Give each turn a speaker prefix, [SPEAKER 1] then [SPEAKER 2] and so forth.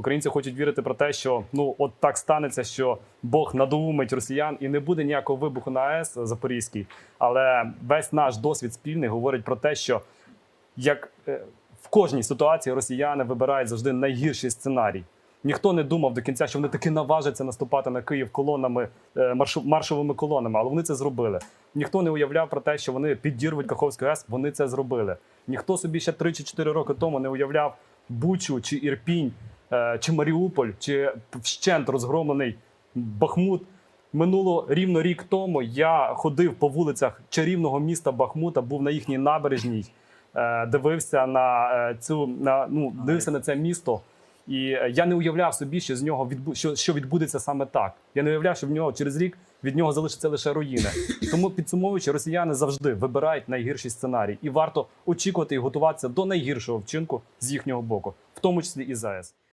[SPEAKER 1] Українці хочуть вірити про те, що ну от так станеться, що Бог надоумить росіян і не буде ніякого вибуху на АЕС Запорізький. Але весь наш досвід спільний говорить про те, що як е, в кожній ситуації росіяни вибирають завжди найгірший сценарій. Ніхто не думав до кінця, що вони таки наважаться наступати на Київ колонами, е, маршовими колонами, але вони це зробили. Ніхто не уявляв про те, що вони підірвуть Каховську АЕС, вони це зробили. Ніхто собі ще 3 чи 4 роки тому не уявляв Бучу чи Ірпінь, чи Маріуполь, чи вщент розгромлений Бахмут. Минуло рівно рік тому. Я ходив по вулицях чарівного міста Бахмута, був на їхній набережній, е, дивився на е, цю на ну дивився на це місто. І е, я не уявляв собі, що з нього відбу... що, що відбудеться саме так. Я не уявляв, що в нього через рік від нього залишиться лише руїни. Тому підсумовуючи, росіяни завжди вибирають найгірший сценарій, і варто очікувати і готуватися до найгіршого вчинку з їхнього боку, в тому числі і ЗАЕС.